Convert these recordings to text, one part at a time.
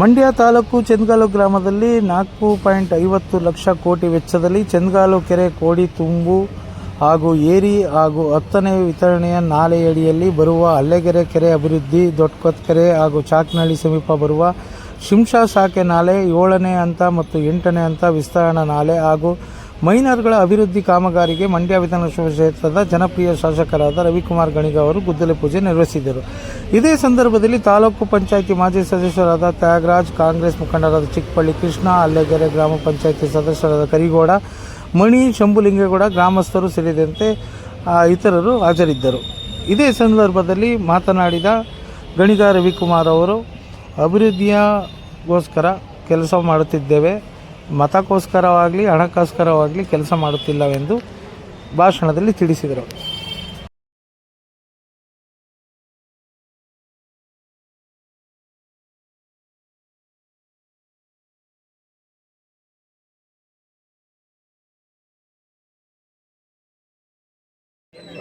ಮಂಡ್ಯ ತಾಲೂಕು ಚೆಂದಗಾಲು ಗ್ರಾಮದಲ್ಲಿ ನಾಲ್ಕು ಪಾಯಿಂಟ್ ಐವತ್ತು ಲಕ್ಷ ಕೋಟಿ ವೆಚ್ಚದಲ್ಲಿ ಚೆಂದಗಾಲು ಕೆರೆ ಕೋಡಿ ತುಂಬು ಹಾಗೂ ಏರಿ ಹಾಗೂ ಹತ್ತನೇ ವಿತರಣೆಯ ನಾಲೆಯಡಿಯಲ್ಲಿ ಬರುವ ಹಳ್ಳೆಗೆರೆ ಕೆರೆ ಅಭಿವೃದ್ಧಿ ದೊಡ್ಡಕೊತ್ಕೆರೆ ಹಾಗೂ ಚಾಕ್ನಹಳ್ಳಿ ಸಮೀಪ ಬರುವ ಶಿಂಷಾ ಶಾಖೆ ನಾಲೆ, ಏಳನೇ ಹಂತ ಮತ್ತು ಎಂಟನೇ ಹಂತ ವಿಸ್ತರಣಾ ನಾಲೆ ಹಾಗೂ ಮೈನರ್ಗಳ ಅಭಿವೃದ್ಧಿ ಕಾಮಗಾರಿಗೆ ಮಂಡ್ಯ ವಿಧಾನಸಭಾ ಕ್ಷೇತ್ರದ ಜನಪ್ರಿಯ ಶಾಸಕರಾದ ರವಿಕುಮಾರ್ ಗಣಿಗ ಅವರು ಗುದ್ದಲಿ ಪೂಜೆ ನಿರ್ವಹಿಸಿದರು. ಇದೇ ಸಂದರ್ಭದಲ್ಲಿ ತಾಲೂಕು ಪಂಚಾಯಿತಿ ಮಾಜಿ ಸದಸ್ಯರಾದ ತ್ಯಾಗರಾಜ್, ಕಾಂಗ್ರೆಸ್ ಮುಖಂಡರಾದ ಚಿಕ್ಕಪಳ್ಳಿ ಕೃಷ್ಣ, ಅಲ್ಲೆಗೆರೆ ಗ್ರಾಮ ಪಂಚಾಯಿತಿ ಸದಸ್ಯರಾದ ಕರಿಗೌಡ, ಮಣಿ ಶಂಭುಲಿಂಗೇಗೌಡ ಗ್ರಾಮಸ್ಥರು ಸೇರಿದಂತೆ ಇತರರು ಹಾಜರಿದ್ದರು. ಇದೇ ಸಂದರ್ಭದಲ್ಲಿ ಮಾತನಾಡಿದ ಗಣಿಗ ರವಿಕುಮಾರ್ ಅವರು ಅಭಿವೃದ್ಧಿಯಗೋಸ್ಕರ ಕೆಲಸ ಮಾಡುತ್ತಿದ್ದೇವೆ. ಮತಕ್ಕೋಸ್ಕರವಾಗಲಿ ಹಣಕ್ಕೋಸ್ಕರವಾಗಲಿ ಕೆಲಸ ಮಾಡುತ್ತಿಲ್ಲವೆಂದು ಭಾಷಣದಲ್ಲಿ ತಿಳಿಸಿದರು.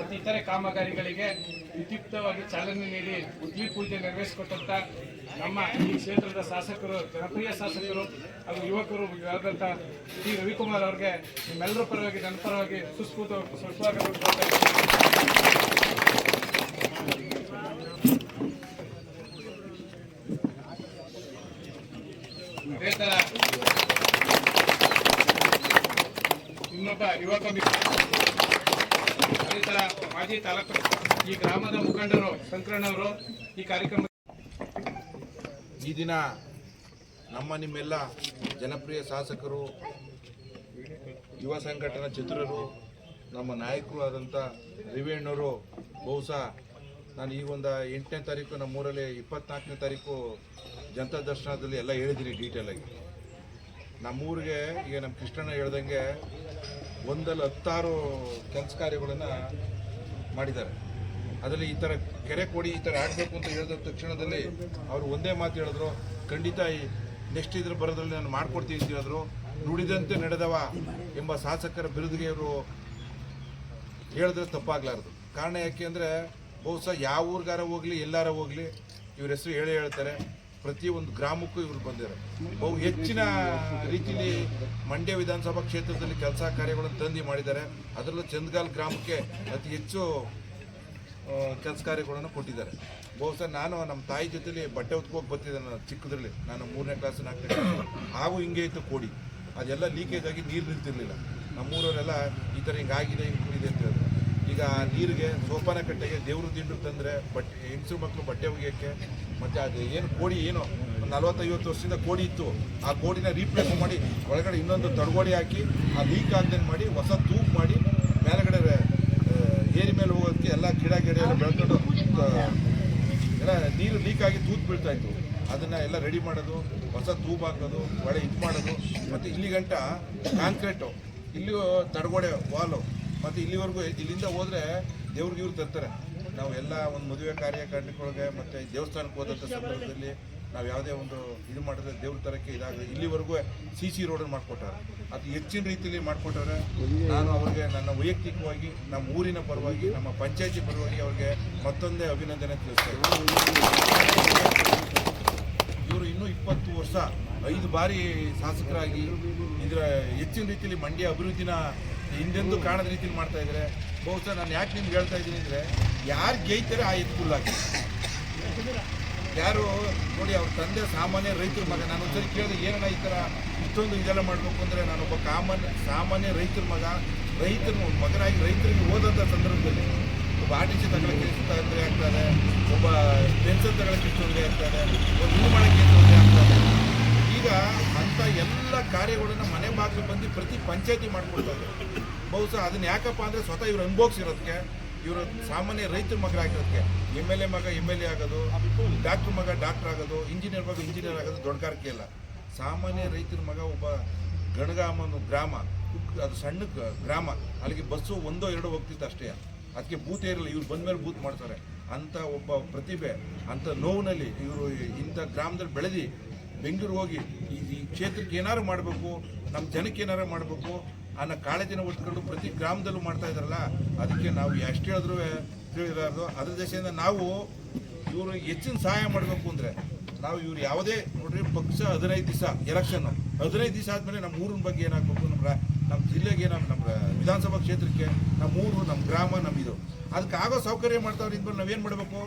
ಮತ್ತು ಇತರೆ ಕಾಮಗಾರಿಗಳಿಗೆ ವಿದ್ಯುಕ್ತವಾಗಿ ಚಾಲನೆ ನೀಡಿ ಉದ್ವಿ ಪೂಜೆ ನೆರವೇರಿಸಿಕೊಟ್ಟಂತ ನಮ್ಮ ಈ ಕ್ಷೇತ್ರದ ಶಾಸಕರು, ಜನಪ್ರಿಯ ಶಾಸಕರು ಹಾಗೂ ಯುವಕರು ಆದಂಥ ಡಿ ರವಿಕುಮಾರ್ ಅವರಿಗೆ ನಿಮ್ಮೆಲ್ಲರ ಪರವಾಗಿ, ನನ್ನ ಪರವಾಗಿ ಸುಸ್ಕೃತ ಸ್ವಾಗತ. ಥರ ಇನ್ನೊಬ್ಬ ಯುವಕ ಮಾಜಿ ತಾಲೂಕು ಈ ಗ್ರಾಮದ ಮುಖಂಡರು ಶಂಕರಣ್ಣವರು ಈ ಕಾರ್ಯಕ್ರಮ ಈ ದಿನ ನಮ್ಮ ನಿಮ್ಮೆಲ್ಲ ಜನಪ್ರಿಯ ಶಾಸಕರು, ಯುವ ಸಂಘಟನಾ ಚಿತ್ರರು, ನಮ್ಮ ನಾಯಕರು ಆದಂಥ ರಿವೇಣ್ಣವರು ಬಹುಶಃ ನಾನು ಈ ಒಂದು ಎಂಟನೇ ತಾರೀಕು ನಮ್ಮೂರಲ್ಲಿ ಇಪ್ಪತ್ನಾಲ್ಕನೇ ತಾರೀಕು ಜನತಾ ದರ್ಶನದಲ್ಲಿ ಎಲ್ಲ ಹೇಳಿದ್ದೀನಿ ಡೀಟೇಲಾಗಿ ನಮ್ಮೂರಿಗೆ ಈಗ ನಮ್ಮ ಕೃಷ್ಣಣ್ಣ ಹೇಳ್ದಂಗೆ ಒಂದಲ್ಲಿ ಹತ್ತಾರು ಕೆಲಸ ಕಾರ್ಯಗಳನ್ನು ಮಾಡಿದ್ದಾರೆ. ಅದರಲ್ಲಿ ಈ ಥರ ಕೆರೆ ಕೊಡಿ ಈ ಥರ ಆಡಬೇಕು ಅಂತ ಹೇಳಿದ ತಕ್ಷಣದಲ್ಲಿ ಅವರು ಒಂದೇ ಮಾತು ಹೇಳಿದ್ರು, ಖಂಡಿತ ಈ ನೆಕ್ಸ್ಟ್ ಇದ್ರ ಬರೋದ್ರಲ್ಲಿ ನಾನು ಮಾಡ್ಕೊಡ್ತೀನಿ ಅಂತ ಹೇಳಿದ್ರು. ನುಡಿದಂತೆ ನಡೆದವ ಎಂಬ ಶಾಸಕರ ಬಿರುದಿಗೆ ಅವರು ಹೇಳಿದ್ರೆ ತಪ್ಪಾಗಲಾರ್ದು. ಕಾರಣ ಯಾಕೆ ಅಂದರೆ ಬಹುಶಃ ಯಾವ ಊರಿಗಾರ ಹೋಗಲಿ, ಎಲ್ಲಾರ ಹೋಗಲಿ, ಇವ್ರ ಹೆಸರು ಹೇಳೇ ಹೇಳ್ತಾರೆ. ಪ್ರತಿಯೊಂದು ಗ್ರಾಮಕ್ಕೂ ಇವರು ಬಂದಿದ್ದಾರೆ. ಬಹು ಹೆಚ್ಚಿನ ರೀತಿಯಲ್ಲಿ ಮಂಡ್ಯ ವಿಧಾನಸಭಾ ಕ್ಷೇತ್ರದಲ್ಲಿ ಕೆಲಸ ಕಾರ್ಯಗಳನ್ನು ತಂದು ಮಾಡಿದ್ದಾರೆ. ಅದರಲ್ಲೂ ಚಂದ್ಗಾಲ್ ಗ್ರಾಮಕ್ಕೆ ಅತಿ ಹೆಚ್ಚು ಕೆಲಸ ಕಾರ್ಯಗಳನ್ನು ಕೊಟ್ಟಿದ್ದಾರೆ. ಬಹುಶಃ ನಾನು ನಮ್ಮ ತಾಯಿ ಜೊತೆಲಿ ಬಟ್ಟೆ ಹೊತ್ಕೋಗಿ ಬರ್ತಿದ್ದೆ ನಾನು ಚಿಕ್ಕದ್ರಲ್ಲಿ. ನಾನು ಮೂರನೇ ಕ್ಲಾಸ್ ನಾಲ್ಕನೇ ಹಾಗೂ ಹಿಂಗೆ ಇತ್ತು ಕೋಡಿ. ಅದೆಲ್ಲ ಲೀಕೇಜ್ ಆಗಿ ನೀರು ನಿಲ್ತಿರ್ಲಿಲ್ಲ. ನಮ್ಮೂರವರೆಲ್ಲ ಈ ಥರ ಹಿಂಗಾಗಿದೆ, ಹಿಂಗೆ ಹೇಳಿದ್ರು ಈಗ ನೀರಿಗೆ ಸೋಪಾನ ಕಟ್ಟೆಗೆ ದೇವ್ರ ದಿಂಡು ತಂದರೆ ಬಟ್ಟೆ, ಹೆಂಗಸರು ಮಕ್ಕಳು ಬಟ್ಟೆ ಒಗೆಯೋಕ್ಕೆ, ಮತ್ತು ಅದು ಏನು ಕೋಡಿ ಏನು ನಲ್ವತ್ತೈವತ್ತು ವರ್ಷದಿಂದ ಕೋಡಿ ಇತ್ತು. ಆ ಕೋಡಿನ ರೀಪ್ಲೇಸ್ ಮಾಡಿ ಒಳಗಡೆ ಇನ್ನೊಂದು ತಡಗೋಡಿ ಹಾಕಿ, ಆ ಲೀಕ್ ಆಗ್ದಂಗೆ ಮಾಡಿ, ಹೊಸ ತೂಪ್ ಮಾಡಿ, ಮೇಲಗಡೆ ಏರಿ ಮೇಲೆ ಹೋಗೋದಕ್ಕೆ ಎಲ್ಲ ಗಿಡ ಗಿಡ ಎಲ್ಲ ಬೆಳ್ಕೊಂಡು ಎಲ್ಲ ನೀರು ಲೀಕ್ ಆಗಿ ತೂತ್ ಬೀಳ್ತಾ ಇತ್ತು. ಅದನ್ನು ಎಲ್ಲ ರೆಡಿ ಮಾಡೋದು, ಹೊಸ ತೂಪ್ ಹಾಕೋದು, ಒಳ್ಳೆ ಇದು ಮಾಡೋದು. ಮತ್ತು ಇಲ್ಲಿ ಗಂಟ ಕಾಂಕ್ರೀಟು ಇಲ್ಲಿ ತಡಗೋಡೆ ವಾಲು ಮತ್ತು ಇಲ್ಲಿವರೆಗೂ ಇಲ್ಲಿಂದ ಹೋದರೆ ದೇವ್ರಿಗೆ ಇವ್ರು ತರ್ತಾರೆ. ನಾವು ಎಲ್ಲ ಒಂದು ಮದುವೆ ಕಾರ್ಯಕ್ರಮಗಳಿಗೆ ಮತ್ತು ದೇವಸ್ಥಾನಕ್ಕೆ ಹೋದಂಥ ಸಂದರ್ಭದಲ್ಲಿ ನಾವು ಯಾವುದೇ ಒಂದು ಇದು ಮಾಡಿದ್ರೆ ದೇವ್ರ ತರಕ್ಕೆ ಇದಾಗಲಿ. ಇಲ್ಲಿವರೆಗೂ ಸಿ ಸಿ ರೋಡನ್ನು ಮಾಡಿಕೊಟ್ಟಾರೆ ಅದು ಹೆಚ್ಚಿನ ರೀತಿಯಲ್ಲಿ ಮಾಡಿಕೊಟ್ಟವ್ರೆ. ನಾನು ಅವ್ರಿಗೆ ನನ್ನ ವೈಯಕ್ತಿಕವಾಗಿ ನಮ್ಮ ಊರಿನ ಪರವಾಗಿ, ನಮ್ಮ ಪಂಚಾಯತಿ ಪರವಾಗಿ ಅವ್ರಿಗೆ ಮತ್ತೊಂದೇ ಅಭಿನಂದನೆ ತಿಳಿಸ್ತಾ ಇವರು ಇನ್ನೂ ಇಪ್ಪತ್ತು ವರ್ಷ ಐದು ಬಾರಿ ಶಾಸಕರಾಗಿ, ಇದರ ಹೆಚ್ಚಿನ ರೀತಿಯಲ್ಲಿ ಮಂಡ್ಯ ಅಭಿವೃದ್ಧಿನ ಹಿಂದೆಂದೂ ಕಾಣದ ರೀತಿಯಲ್ಲಿ ಮಾಡ್ತಾ ಇದ್ದಾರೆ ಬಹುಶಃ ನಾನು ಯಾಕೆ ನಿಮ್ಗೆ ಹೇಳ್ತಾ ಇದ್ದೀನಿ ಅಂದರೆ, ಯಾರು ಗೆಯ್ತಾರೆ ಆ ಎತ್ಕುಲ್ ಆಗಿ ಯಾರು, ನೋಡಿ, ಅವ್ರ ತಂದೆ ಸಾಮಾನ್ಯ ರೈತರ ಮಗ. ನಾನು ಒಂದ್ಸರಿ ಕೇಳಿದೆ, ಏನಣ್ಣ ಈ ಥರ ಇಷ್ಟೊಂದು ಇದೆಲ್ಲ ಮಾಡಬೇಕು ಅಂದರೆ ನಾನೊಬ್ಬ ಕಾಮನ್, ಸಾಮಾನ್ಯ ರೈತರ ಮಗ ರೈತರ ಮಗನಾಗಿ ರೈತರಿಗೆ ಓದಂಥ ಸಂದರ್ಭದಲ್ಲಿ ಒಬ್ಬ ಆರ್ ಟಿ ಸಿ ತಗೊಳಕ್ಕೆ ಎಷ್ಟು ಒಬ್ಬ ಪೆನ್ಷನ್ ತಗೊಳಕ್ಕೆ ಎಷ್ಟು ತೊಂದರೆ ಆಗ್ತದೆ ಒಂದು ಇದು ಮಾಡೋಕ್ಕೆ ಎಷ್ಟು ತೊಂದರೆ ಆಗ್ತದೆ ಈಗ ಅಂಥ ಎಲ್ಲ ಕಾರ್ಯಗಳನ್ನು ಮನೆ ಬಾಗಿಲು ಬಂದು ಪ್ರತಿ ಪಂಚಾಯತಿ ಮಾಡ್ಕೊಳ್ತಾರೆ ಬಹುಶಃ ಅದನ್ನ ಯಾಕಪ್ಪ ಅಂದರೆ ಸ್ವತಃ ಇವ್ರು ಅನುಭವಿಸಿರೋದಕ್ಕೆ, ಇವರು ಸಾಮಾನ್ಯ ರೈತರ ಮಗರಾಗಿರೋದಕ್ಕೆ ಎಂ ಎಲ್ ಎ ಮಗ ಎಂ ಎಲ್ ಎ ಆಗೋದು, ಡಾಕ್ಟ್ರ್ ಮಗ ಡಾಕ್ಟರ್ ಆಗೋದು ಇಂಜಿನಿಯರ್ ಮಗ ಇಂಜಿನಿಯರ್ ಆಗೋದು ದೊಡ್ಡಗಾರಿಕೆ ಇಲ್ಲ. ಸಾಮಾನ್ಯ ರೈತರ ಮಗ ಒಬ್ಬ ಗಣಗಾಮನು ಗ್ರಾಮ, ಅದು ಸಣ್ಣ ಗ್ರಾಮ. ಅಲ್ಲಿಗೆ ಬಸ್ಸು ಒಂದೋ ಎರಡೋ ಹೋಗ್ತಿತ್ತು ಅಷ್ಟೇ. ಅದಕ್ಕೆ ಬೂತೇ ಇರಲಿಲ್ಲ ಇವ್ರು ಬಂದ್ಮೇಲೆ ಬೂತ್ ಮಾಡ್ತಾರೆ. ಅಂಥ ಒಬ್ಬ ಪ್ರತಿಭೆ ಅಂಥ ನೋವಿನಲ್ಲಿ ಇವರು ಇಂಥ ಗ್ರಾಮದಲ್ಲಿ ಬೆಳೆದು ಬೆಂಗಳೂರು ಹೋಗಿ ಈ ಕ್ಷೇತ್ರಕ್ಕೆ ಏನಾರು ಮಾಡಬೇಕು ನಮ್ಮ ಜನಕ್ಕೆ ಏನಾರು ಮಾಡಬೇಕು ಅನ್ನೋ ಕಾಳಜಿನ ಹೊತ್ಕೊಂಡು ಪ್ರತಿ ಗ್ರಾಮದಲ್ಲೂ ಮಾಡ್ತಾ ಇದ್ದಾರಲ್ಲ, ಅದಕ್ಕೆ ನಾವು ಎಷ್ಟು ಹೇಳಿದ್ರು ತಿಳಿದಾರ್ದು ಅದ್ರ ದೇಶದಿಂದ ನಾವು ಇವರು ಹೆಚ್ಚಿನ ಸಹಾಯ ಮಾಡಬೇಕು ಅಂದರೆ, ನಾವು ಇವ್ರು ಯಾವುದೇ, ನೋಡ್ರಿ, ಪಕ್ಷ ಹದಿನೈದು ದಿವಸ ಎಲೆಕ್ಷನ್ ಹದಿನೈದು ದಿವಸ ಆದಮೇಲೆ ನಮ್ಮ ಊರಿನ ಬಗ್ಗೆ ಏನಾಗಬೇಕು ನಮ್ಮ ನಮ್ಮ ಜಿಲ್ಲೆಗೆ ನಮ್ಮ ನಮ್ಮ ವಿಧಾನಸಭಾ ಕ್ಷೇತ್ರಕ್ಕೆ, ನಮ್ಮ ಊರು, ನಮ್ಮ ಗ್ರಾಮ, ನಮ್ಮ ಇದು. ಅದಕ್ಕೆ ಆಗೋ ಸೌಕರ್ಯ ಮಾಡ್ತಾವ್ರೆ ಇದ್ಮೇಲೆ ನಾವೇನು ಮಾಡಬೇಕು?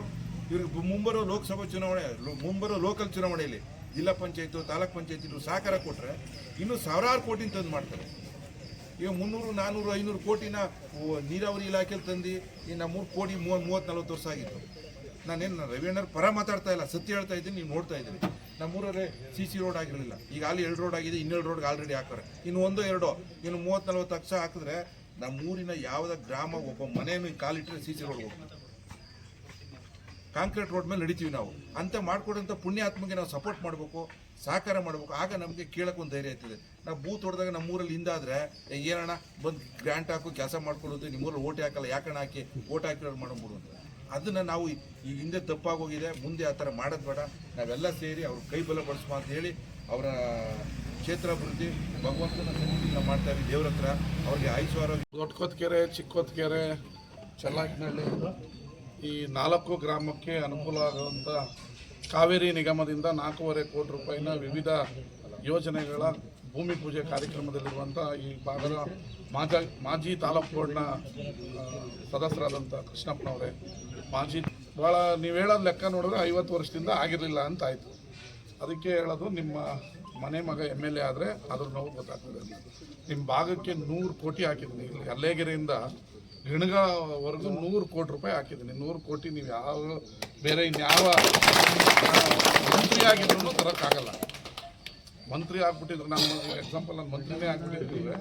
ಇವ್ರಿಗೆ ಮುಂಬರೋ ಲೋಕಸಭಾ ಚುನಾವಣೆ, ಮುಂಬರೋ ಲೋಕಲ್ ಚುನಾವಣೆಯಲ್ಲಿ ಜಿಲ್ಲಾ ಪಂಚಾಯತು, ತಾಲೂಕ್ ಪಂಚಾಯತ್ ಇವ್ರು ಸಹಕಾರ ಕೊಟ್ಟರೆ ಇನ್ನೂ ಸಾವಿರಾರು ಕೋಟಿನ ತಂದು ಮಾಡ್ತಾರೆ. ಈಗ ಮುನ್ನೂರು ನಾನ್ನೂರು ಐನೂರು ಕೋಟಿನ ನೀರಾವರಿ ಇಲಾಖೆಯಲ್ಲಿ ತಂದು ಈ ಮೂರು ಕೋಟಿ ಮೂವ ಮೂವತ್ತು ನಲ್ವತ್ತು ವರ್ಷ ಆಗಿತ್ತು. ನಾನೇನು ರವಿಯಣ್ಣರ ಪರ ಮಾತಾಡ್ತಾ ಇಲ್ಲ, ಸತ್ಯ ಹೇಳ್ತಾ ಇದ್ದೀನಿ, ನೀವು ನೋಡ್ತಾ ಇದ್ದೀನಿ ನಮ್ಮೂರಲ್ಲೇ ಸಿ ಸಿ ರೋಡ್ ಆಗಿರಲಿಲ್ಲ. ಈಗ ಅಲ್ಲಿ ಎರಡು ರೋಡ್ ಆಗಿದೆ, ಇನ್ನೆರಡು ರೋಡ್ಗೆ ಆಲ್ರೆಡಿ ಹಾಕ್ತಾರೆ. ಇನ್ನು ಒಂದೋ, ಎರಡೋ, ಇನ್ನು ಮೂವತ್ತು ನಲ್ವತ್ತು ಲಕ್ಷ ಹಾಕಿದ್ರೆ ನಮ್ಮೂರಿನ ಯಾವುದೇ ಗ್ರಾಮ, ಒಬ್ಬ ಮನೆಯನ್ನು ಕಾಲಿಟ್ಟರೆ ಸಿ ಸಿ ರೋಡ್ ಹೋಗ್ತದೆ. ಕಾಂಕ್ರೀಟ್ ರೋಡ್ ಮೇಲೆ ನಡಿತೀವಿ ನಾವು. ಅಂತ ಮಾಡ್ಕೊಡಂಥ ಪುಣ್ಯಾತ್ಮಗೆ ನಾವು ಸಪೋರ್ಟ್ ಮಾಡಬೇಕು, ಸಹಕಾರ ಮಾಡಬೇಕು. ಆಗ ನಮಗೆ ಕೇಳಕ್ಕೆ ಒಂದು ಧೈರ್ಯ ಇರ್ತದೆ. ನಾವು ಬೂತ್ ಹೊಡೆದಾಗ ನಮ್ಮೂರಲ್ಲಿ ಹಿಂದಾದರೆ ಏನಣ್ಣ ಬಂದು ಗ್ರ್ಯಾಂಟ್ ಹಾಕು, ಕೆಲಸ ಮಾಡ್ಕೊಳ್ಳೋದು ನಿಮ್ಮೂರಲ್ಲಿ ಓಟ್ ಹಾಕಲ್ಲ, ಯಾಕಣ್ಣ ಹಾಕಿ ಓಟ್ ಹಾಕಿರೋರು ಮಾಡ್ಬಿಡು ಅಂತ. ಅದನ್ನು ನಾವು ಈ ಹಿಂದೆ ತಪ್ಪಾಗೋಗಿದೆ, ಮುಂದೆ ಆ ಥರ ಮಾಡೋದು ಬೇಡ. ನಾವೆಲ್ಲ ಸೇರಿ ಅವ್ರ ಕೈ ಬಲ ಬಳಸುವ ಅಂತ ಹೇಳಿ ಅವರ ಕ್ಷೇತ್ರ ಅಭಿವೃದ್ಧಿ, ಭಗವಂತನ ಸನ್ನಿಧಿನ ಮಾಡ್ತಾ ಇದ್ದೀವಿ. ದೇವ್ರ ಹತ್ರ ಅವ್ರಿಗೆ ಆಯುಷ್ ಆರೋಗ್ಯ ದೊಡ್ಡಕೊತ್ಕೆರೆ ಚಿಕ್ಕೊತ್ಕೆರೆ ಚಲ್ಲಾಕಿನಹಳ್ಳಿ ಈ ನಾಲ್ಕು ಗ್ರಾಮಕ್ಕೆ ಅನುಕೂಲ ಆಗುವಂಥ ಕಾವೇರಿ ನಿಗಮದಿಂದ ನಾಲ್ಕೂವರೆ ಕೋಟಿ ರೂಪಾಯಿನ ವಿವಿಧ ಯೋಜನೆಗಳ ಭೂಮಿ ಪೂಜೆ ಕಾರ್ಯಕ್ರಮದಲ್ಲಿರುವಂಥ ಈ ಭಾಗದ ಮಾಜ, ಮಾಜಿ ತಾಲೂಕು ಬೋರ್ಡ್ನ ಸದಸ್ಯರಾದಂಥ ಕೃಷ್ಣಪ್ಪನವರೇ ಮಾಜಿ ಭಾಳ ನೀವು ಹೇಳೋದು ಲೆಕ್ಕ ನೋಡಿದ್ರೆ ಐವತ್ತು ವರ್ಷದಿಂದ ಆಗಿರಲಿಲ್ಲ ಅಂತ ಆಯಿತು. ಅದಕ್ಕೆ ಹೇಳೋದು ನಿಮ್ಮ ಮನೆ ಮಗ ಎಂ ಎಲ್ ಎ ಆದರೆ ಅದ್ರ ನೋವು ಗೊತ್ತಾಗ್ತದೆ ನಿಮ್ಮ ಭಾಗಕ್ಕೆ ನೂರು ಕೋಟಿ ಹಾಕಿದ್ದೀನಿ ಇಲ್ಲಿ ಅಲ್ಲೇಗೆರೆಯಿಂದ ಗಣಗವರೆಗೂ ನೂರು ಕೋಟಿ ರೂಪಾಯಿ ಹಾಕಿದ್ದೀನಿ. ನೂರು ಕೋಟಿ ನೀವು ಯಾವ ಬೇರೆ ಇನ್ಯಾವ ಮಂತ್ರಿ ಆಗಿದ್ರು ತರೋಕ್ಕಾಗಲ್ಲ ಮಂತ್ರಿ ಆಗ್ಬಿಟ್ಟಿದ್ರು. ನಾನು ಎಕ್ಸಾಂಪಲ್ ನಾನು ಮಂತ್ರಿನೇ ಆಗ್ಬಿಟ್ಟಿದ್ರು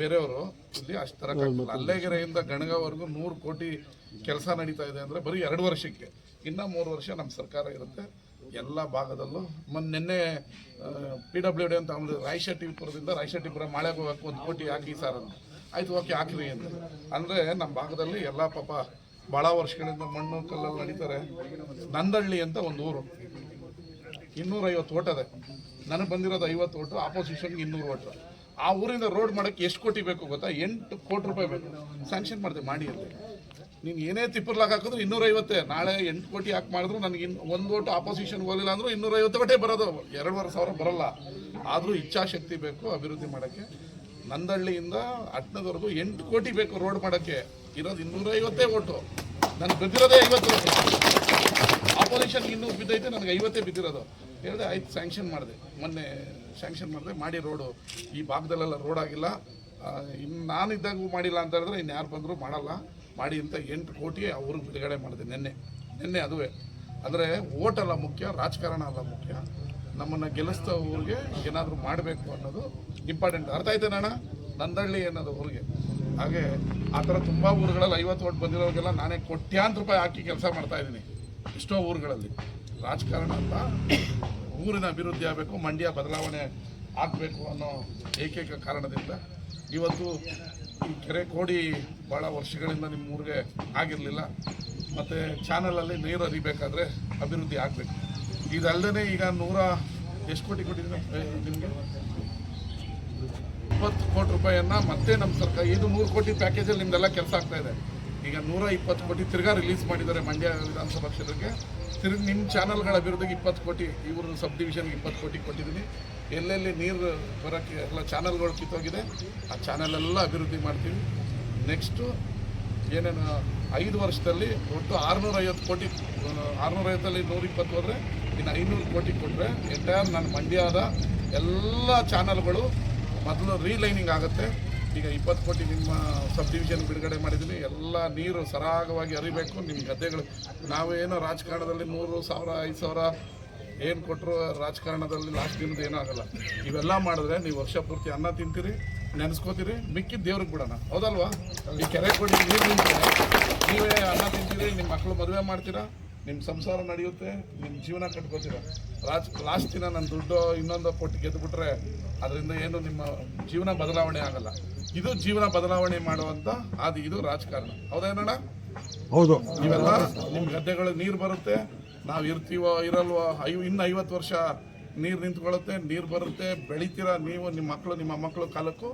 ಬೇರೆಯವರು ಇಲ್ಲಿ ಅಷ್ಟು ತರೋಕ್ಕಾಗಲ್ಲ ಅಲ್ಲೇಗೆರೆಯಿಂದ ಗಣಗವರೆಗೂ ನೂರು ಕೋಟಿ ಕೆಲಸ ನಡೀತಾ ಇದೆ ಅಂದರೆ ಬರೀ ಎರಡು ವರ್ಷಕ್ಕೆ. ಇನ್ನೂ ಮೂರು ವರ್ಷ ನಮ್ಮ ಸರ್ಕಾರ ಇರುತ್ತೆ. ಎಲ್ಲ ಭಾಗದಲ್ಲೂ ಮೊನ್ನೆ ನಿನ್ನೆ ಪಿ ಡಬ್ಲ್ಯೂ ಡಿ ಅಂತ ರಾಯಶೆಟ್ಟಿಪುರದಿಂದ ರಾಯಶೆಟ್ಟಿಪುರ ಮಾಳೆಗೆ ಹೋಗಬೇಕು ಒಂದು ಕೋಟಿ ಹಾಕಿ ಸರ್ ಅಂತ ಆಯ್ತು, ಓಕೆ, ಹಾಕಿರಿ ಅಂತ. ಅಂದರೆ ನಮ್ಮ ಭಾಗದಲ್ಲಿ ಎಲ್ಲ ಪಾಪ ಭಾಳ ವರ್ಷಗಳಿಂದ ಮಣ್ಣು, ಕಲ್ಲಲ್ಲಿ ನಡೀತಾರೆ. ನಂದಳ್ಳಿ ಅಂತ ಒಂದು ಊರು. ಇನ್ನೂರೈವತ್ತು ಓಟ್ ಅದೇ. ನನಗೆ ಬಂದಿರೋದು ಐವತ್ತು ಓಟು ಆಪೋಸಿಷನ್ಗೆ ಇನ್ನೂರು ಓಟು. ಆ ಊರಿಂದ ರೋಡ್ ಮಾಡೋಕ್ಕೆ ಎಷ್ಟು ಕೋಟಿ ಬೇಕು ಗೊತ್ತಾ? ಎಂಟು ಕೋಟಿ ರೂಪಾಯಿ ಬೇಕು. ಸ್ಯಾಂಕ್ಷನ್ ಮಾಡಿದೆ, ಮಾಡಿ ಅಂತ ನೀನು ಏನೇ ತಿಪ್ಪರ್ಲಾಗ ಹಾಕಿದ್ರು ಇನ್ನೂರೈವತ್ತೇ. ನಾಳೆ ಎಂಟು ಕೋಟಿ ಹಾಕಿ ಮಾಡಿದ್ರು, ನನಗೆ ಇನ್ನು ಒಂದು ಓಟು ಆಪೋಸಿಷನ್ಗೆ ಹೋಗಲಿಲ್ಲ ಅಂದರೂ ಇನ್ನೂರೈವತ್ತು ಗಟ್ಟೆ ಬರೋದು. ಎರಡುವರೆ ಸಾವಿರ ಬರೋಲ್ಲ. ಆದರೂ ಇಚ್ಛಾಶಕ್ತಿ ಬೇಕು, ಅಭಿವೃದ್ಧಿ ಮಾಡೋಕ್ಕೆ. ನಂದಹಳ್ಳಿಯಿಂದ ಅಟ್ನದವರೆಗೂ ಎಂಟು ಕೋಟಿ ಬೇಕು ರೋಡ್ ಮಾಡೋಕ್ಕೆ. ಇರೋದು ಇನ್ನೂರೈವತ್ತೇ ಓಟು. ನನಗೆ ಬಿದ್ದಿರೋದೇ ಐವತ್ತು ಆಪೋಸಿಷನ್ ಇನ್ನೂ ಬಿದ್ದೈತೆ, ನನಗೆ ಐವತ್ತೇ ಬಿದ್ದಿರೋದು. ಹೇಳಿದೆ, ಆಯ್ತು ಸ್ಯಾಂಕ್ಷನ್ ಮಾಡಿದೆ. ಮೊನ್ನೆ ಸ್ಯಾಂಕ್ಷನ್ ಮಾಡಿದೆ, ಮಾಡಿ ರೋಡು. ಈ ಭಾಗದಲ್ಲೆಲ್ಲ ರೋಡ್ ಆಗಿಲ್ಲ. ಇನ್ನು ನಾನಿದ್ದಾಗ ಮಾಡಿಲ್ಲ ಅಂತ ಹೇಳಿದ್ರೆ ಇನ್ನು ಯಾರು ಬಂದರೂ ಮಾಡಲ್ಲ. ಮಾಡಿ ಅಂತ ಎಂಟು ಕೋಟಿ ಅವ್ರಿಗೆ ಬಿಡುಗಡೆ ಮಾಡಿದೆ ನಿನ್ನೆ. ನಿನ್ನೆ ಅದುವೇ. ಅಂದರೆ ಓಟಲ್ಲ ಮುಖ್ಯ, ರಾಜಕಾರಣ ಅಲ್ಲ ಮುಖ್ಯ. ನಮ್ಮನ್ನು ಗೆಲ್ಲಿಸ್ತಾ ಊರಿಗೆ ಏನಾದರೂ ಮಾಡಬೇಕು ಅನ್ನೋದು ಇಂಪಾರ್ಟೆಂಟ್. ಅರ್ಥ ಆಯ್ತೇನಣ್ಣ ನಂದಳ್ಳಿ ಅನ್ನೋದು ಊರಿಗೆ. ಹಾಗೆ ಆ ಥರ ತುಂಬ ಊರುಗಳಲ್ಲಿ ಐವತ್ತು ಓಟ್ ಬಂದಿರೋರಿಗೆಲ್ಲ ನಾನೇ ಕೋಟ್ಯಾಂತ ರೂಪಾಯಿ ಹಾಕಿ ಕೆಲಸ ಮಾಡ್ತಾ ಇದ್ದೀನಿ. ಎಷ್ಟೋ ಊರುಗಳಲ್ಲಿ. ರಾಜಕಾರಣ ಅಂತ ಊರಿನ ಅಭಿವೃದ್ಧಿ ಆಗಬೇಕು, ಮಂಡ್ಯ ಬದಲಾವಣೆ ಆಗಬೇಕು ಅನ್ನೋ ಏಕೈಕ ಕಾರಣದಿಂದ ಇವತ್ತು ಈ ಕೆರೆ ಕೋಡಿ ಭಾಳ ವರ್ಷಗಳಿಂದ ನಿಮ್ಮ ಊರಿಗೆ ಆಗಿರಲಿಲ್ಲ. ಮತ್ತು ಚಾನಲಲ್ಲಿ ನೀರು ಹರಿಬೇಕಾದ್ರೆ ಅಭಿವೃದ್ಧಿ ಆಗಬೇಕು. ಇದಲ್ಲದೆ ಈಗ ನೂರ ಎಷ್ಟು ಕೋಟಿ ಕೊಟ್ಟಿದ್ದೀನಿ ನಿಮಗೆ? ಇಪ್ಪತ್ತು ಕೋಟಿ ರೂಪಾಯಿಯನ್ನ ಮತ್ತೆ ನಮ್ಮ ಸರ್ಕಾರ ಇದು ನೂರು ಕೋಟಿ ಪ್ಯಾಕೇಜಲ್ಲಿ ನಿಮ್ದೆಲ್ಲ ಕೆಲಸ ಆಗ್ತಾ ಇದೆ. ಈಗ ನೂರ ಇಪ್ಪತ್ತು ಕೋಟಿ ತಿರ್ಗಾ ರಿಲೀಸ್ ಮಾಡಿದ್ದಾರೆ ಮಂಡ್ಯ ವಿಧಾನಸಭಾ ಕ್ಷೇತ್ರಕ್ಕೆ. ತಿರ್ಗಿ ನಿಮ್ಮ ಚಾನಲ್ಗಳ ಅಭಿವೃದ್ಧಿಗೆ ಇಪ್ಪತ್ತು ಕೋಟಿ ಇವರು ಸಬ್ ಡಿವಿಷನ್ಗೆ ಇಪ್ಪತ್ತು ಕೋಟಿ ಕೊಟ್ಟಿದ್ದೀನಿ. ಎಲ್ಲೆಲ್ಲಿ ನೀರು ಬರೋಕ್ಕೆ ಎಲ್ಲ ಚಾನಲ್ಗಳು ಕಿತ್ತೋಗಿದೆ, ಆ ಚಾನಲೆಲ್ಲ ಅಭಿವೃದ್ಧಿ ಮಾಡ್ತೀವಿ. ನೆಕ್ಸ್ಟು ಏನೇನು, ಐದು ವರ್ಷದಲ್ಲಿ ಒಟ್ಟು ಆರುನೂರ ಐವತ್ತು ಕೋಟಿ ಆರುನೂರ ಐವತ್ತಲ್ಲಿ ನೂರ ಇಪ್ಪತ್ತು ಹೋದರೆ, ಇನ್ನು ಐನೂರು ಕೋಟಿ ಕೊಟ್ಟರೆ ಎಂಟೈರ್ ನನ್ನ ಮಂಡ್ಯದ ಎಲ್ಲ ಚಾನಲ್ಗಳು ಮೊದಲು ರೀಲೈನಿಂಗ್ ಆಗುತ್ತೆ. ಈಗ ಇಪ್ಪತ್ತು ಕೋಟಿ ನಿಮ್ಮ ಸಬ್ ಡಿವಿಷನ್ ಬಿಡುಗಡೆ ಮಾಡಿದ್ದೀನಿ. ಎಲ್ಲ ನೀರು ಸರಾಗವಾಗಿ ಹರಿಬೇಕು. ನಿಮ್ಮ ಗದ್ದೆಗಳು ನಾವೇನೋ ರಾಜಕಾರಣದಲ್ಲಿ ಮೂರು ಸಾವಿರ, ಐದು ಸಾವಿರ ಏನು ಕೊಟ್ಟರು ರಾಜಕಾರಣದಲ್ಲಿ ಲಾಸ್ಟ್ ದಿನದ ಏನೂ ಆಗಲ್ಲ. ಇವೆಲ್ಲ ಮಾಡಿದ್ರೆ ನೀವು ವರ್ಷ ಪೂರ್ತಿ ಅನ್ನ ತಿಂತೀರಿ, ನೆನೆಸ್ಕೋತೀರಿ, ಮಿಕ್ಕಿದ ದೇವ್ರಿಗೆ ಬಿಡೋಣ. ಹೌದಲ್ವಾ? ಈ ಕೆರೆ ಕೊಡಿ, ನೀರು ನೀವೇ ಅನ್ನ ತಿಂತೀರಿ, ನಿಮ್ಮ ಮಕ್ಕಳು ಮದುವೆ ಮಾಡ್ತೀರಾ? ನಿಮ್ಮ ಸಂಸಾರ ನಡೆಯುತ್ತೆ ನಿಮ್ಮ ಜೀವನ ಕಟ್ಕೋತೀರ. ರಾಜ್ ಲಾಸ್ಟ್ ದಿನ ನನ್ನ ದುಡ್ಡು ಇನ್ನೊಂದು ಕೊಟ್ಟು ಗೆದ್ದುಬಿಟ್ರೆ ಅದರಿಂದ ಏನು ನಿಮ್ಮ ಜೀವನ ಬದಲಾವಣೆ ಆಗಲ್ಲ. ಇದು ಜೀವನ ಬದಲಾವಣೆ ಮಾಡುವಂಥ ಅದು ಇದು ರಾಜಕಾರಣ. ಹೌದೇನಣ್ಣ ಹೌದು. ಇವೆಲ್ಲ ನಿಮ್ಮ ಗದ್ದೆಗಳಿಗೆ ನೀರು ಬರುತ್ತೆ ನಾವು ಇರ್ತೀವೋ ಇರಲ್ವೋ ಐ ಇನ್ನು ಐವತ್ತು ವರ್ಷ ನೀರು ನಿಂತ್ಕೊಳ್ಳುತ್ತೆ ನೀರು ಬರುತ್ತೆ ಬೆಳಿತೀರ ನೀವು ನಿಮ್ಮ ಮಕ್ಕಳು ನಿಮ್ಮ ಮಕ್ಕಳು ಕಾಲಕ್ಕೂ.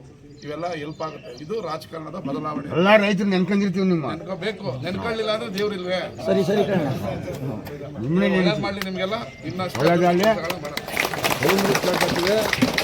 ಇವೆಲ್ಲ ಹೆಲ್ಪ್ ಆಗುತ್ತೆ. ಇದು ರಾಜಕಾರಣದ ಬದಲಾವಣೆ. ಎಲ್ಲ ರೈತರು ನೆನ್ಕೊಂಡಿರ್ತೀವಿ ನಿಮ್ಮ. ನೆನ್ಕೋಬೇಕು ನೆನ್ಕೊಳ್ಳಿಲ್ಲ ಅಂದ್ರೆ ದೇವ್ರಿಲ್ವೇ. ಸರಿ ಸರಿ ಮಾಡಿ ಒಳ್ಳೇದ್ ಮಾಡ್ಲಿ ನಿಮ್ಗೆಲ್ಲ? ಇನ್ನಷ್ಟು ಒಳ್ಳೇದಾಗ್ಲಿ.